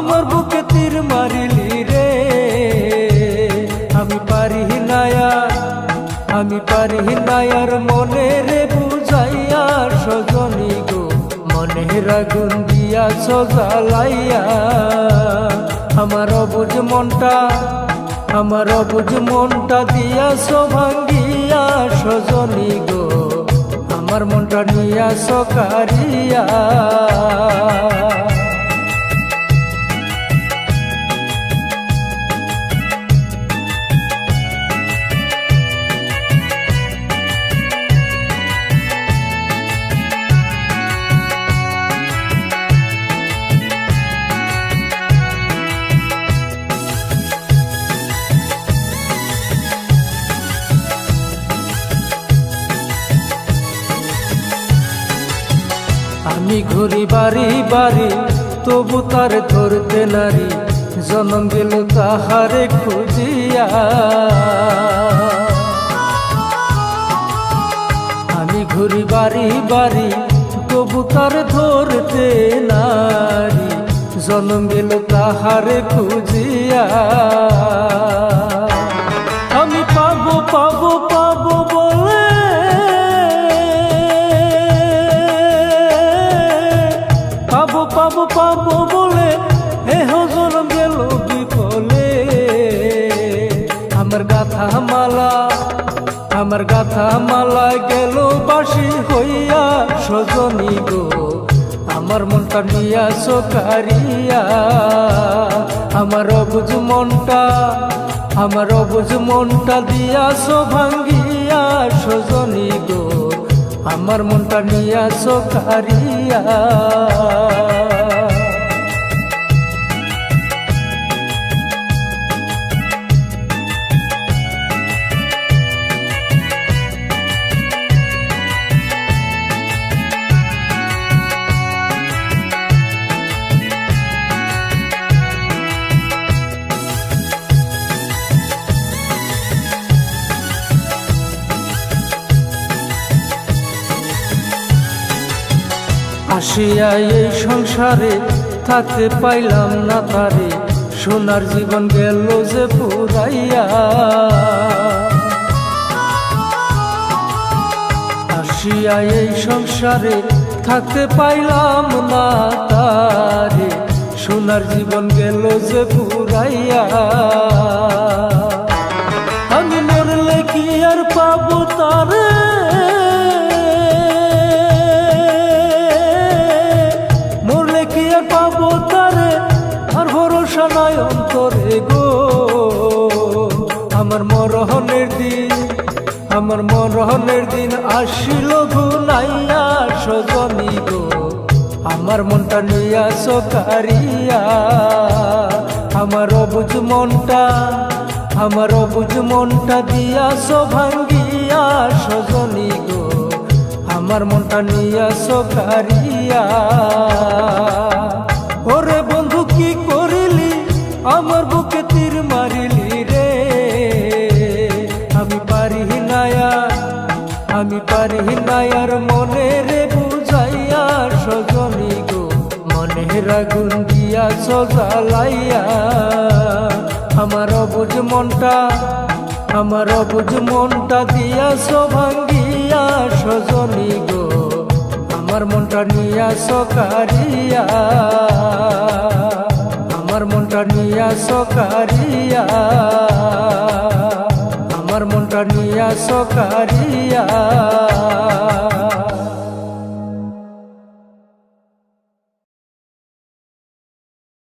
আমার বুকে তীর মারিলি রে। আমি পারি নায়া, আমি পারি নায়ার মনে রে বুঝাইয়া সজনী গো। মনে রাগুন দিয়া সজালাইয়া আমার অবুজ মনটা, আমার অবুজ মনটা দিয়া ভাঙ্গিয়া সজনী গো। আমার মনটা নিয়া সকারিয়া। আমি ঘুরি বাড়ি বাড়ি, তবু তার ধরতে নারী, জনম গেল তাহারে খুঁজিয়া। আমি ঘুরি বাড়ি বাড়ি, তবু তার ধরতে নারী, জনম গেল তাহারে খুঁজিয়া। পাবো বলে, হে হজর গেল বিফলে আমার গাথা মালা, আমার গাথা মালা গেল বাসি হইয়া সজনী গো। আমার মনটা নিয়া সকারিয়া আমার অবুজ মনটা, আমার অবুজ মনটা দিয়া সো ভাঙ্গিয়া সজনী গো। আমার মনটা নিয়া সকারিয়া আসিয়া এই সংসারে থাকতে পাইলাম না তারে। সোনার জীবন গেল যে পুরাইয়া। আসিয়া এই সংসারে থাকতে পাইলাম না তারে। সোনার জীবন গেল যে পুরাইয়া। আমি মরলে কি আর পাবো তারে? আমার মরহনের দিন, আমার মরহনের দিন আসিল ঘুনাইয়া সজনী গো, আমার মনটা নিয়া সকারিয়া আমার অবুজ মনটা, আমার অবুজ মনটা দিয়া ভাঙ্গিয়া সজনী গো, আমার মনটা নিয়া সকারিয়া ওরে বন্ধু, কি করিলি? আমার বুকে তীর মারিলি। নায়ার মনে রে বুঝাইয়া সজনী গো মনে রাগুন দিয়া সজালাইয়া। আমার অবুজ মনটা, আমার অবুজ মনটা দিয়া ভাঙ্গিয়া সজনী গো, আমার মনটা নিয়া সকারিয়া। আমার মনটা নিয়া সকারিয়া। প্রয়াস কারিয়া